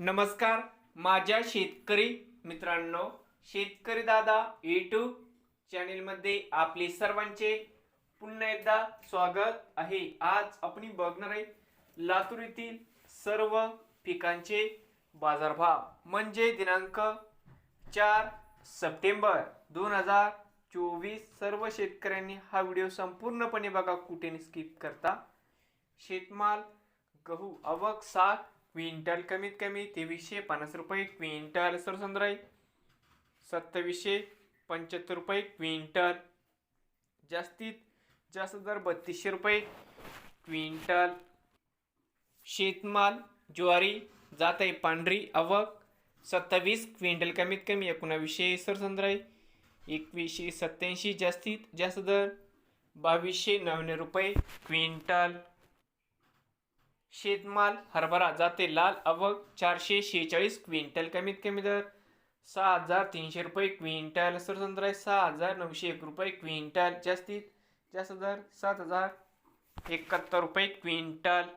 नमस्कार माझ्या शेतकरी मित्रांनो शेतकरी दादा यूट्यूब चॅनेलमध्ये आपले सर्वांचे पुन्हा एकदा स्वागत आहे. आज आपण बघणार आहे लातूर येथील सर्व पिकांचे बाजारभाव. म्हणजे दिनांक चार सप्टेंबर दोन हजार चोवीस सर्व शेतकऱ्यांनी हा व्हिडिओ संपूर्णपणे बघा कुठे स्किप करता. शेतमाल गहू आवक साग क्विंटल कमीत कमी तेवीसशे पन्नास रुपये क्विंटल सरसंद्राई सत्तावीसशे पंच्याहत्तर रुपये क्विंटल. जास्तीत जास्त दर बत्तीसशे रुपये क्विंटल. शेतमाल ज्वारी जात आहे पांढरी आवक. सत्तावीस क्विंटल कमीत कमी एकोणावीसशे सरसंद्राई एकवीसशे सत्याऐंशी जास्तीत जास्त दर बावीसशे नव्याण्णव रुपये क्विंटल. शेतमाल हरभरा जाते लाल अवक चारशे शेहेचाळीस क्विंटल. कमीत कमी दर सहा हजार तीनशे रुपये क्विंटल. सरसंद्राई सहा हजार नऊशे एक रुपये क्विंटल. जास्तीत जास्त दर सात हजार एकाहत्तर रुपये क्विंटल.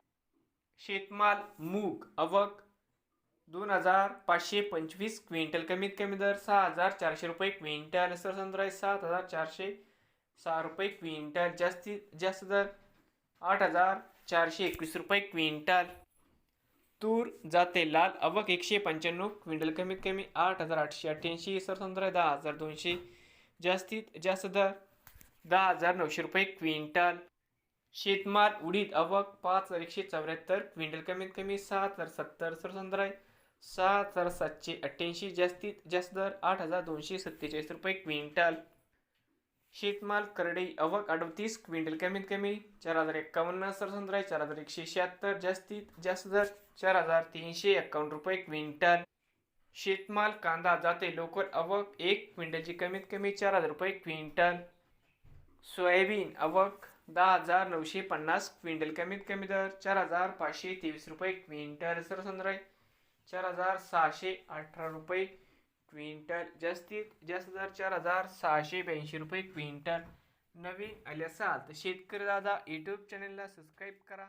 शेतमाल मूग अवक दोन हजार पाचशे पंचवीस क्विंटल. कमीत कमी दर सहा हजार चारशे रुपये क्विंटल. सरसंद्राई सात हजार चारशे सहा रुपये क्विंटल. जास्तीत जास्त दर आठ हजार चारशे एकवीस रुपये क्विंटल. तूर जाते लाल अवक एकशे पंच्याण्णव क्विंटल कमीत कमी आठ हजार आठशे अठ्ठ्याऐंशी सरसंद्र दहा हजार दोनशे जास्तीत जास्त दर दहा हजार नऊशे रुपये क्विंटल. शेतमाल उडीद अवक पाच हजार एकशे चौऱ्याहत्तर क्विंटल कमीत कमी सात हजार सत्तर सरसंद्राई सात हजार सातशे अठ्ठ्याऐंशी जास्तीत जास्त दर आठ हजार दोनशे सत्तेचाळीस रुपये क्विंटल. शेतमाल करडई अवक अडतीस क्विंटल कमीत कमी चार हजार एक्कावन्न सरसंद्राई चार हजार एकशे शहात्तर जास्तीत जास्त दर चार हजार तीनशे एक्कावन्न रुपये क्विंटल. शेतमाल कांदा जाते लोकर अवक एक क्विंटलची कमीत कमी चार हजार रुपये क्विंटल. सोयाबीन अवक दहा हजार नऊशे पन्नास क्विंटल कमीत कमी दर चार हजार पाचशे तेवीस रुपये क्विंटल. सरसंद्राय चार हजार सहाशे अठरा रुपये क्विंटल जास्तीत जास्त दर चार हजार सहाशे ब्याऐंशी रुपये क्विंटल नवीन आले असाल तर शेतकरी दादा यूट्यूब चॅनलला सबस्क्राईब करा.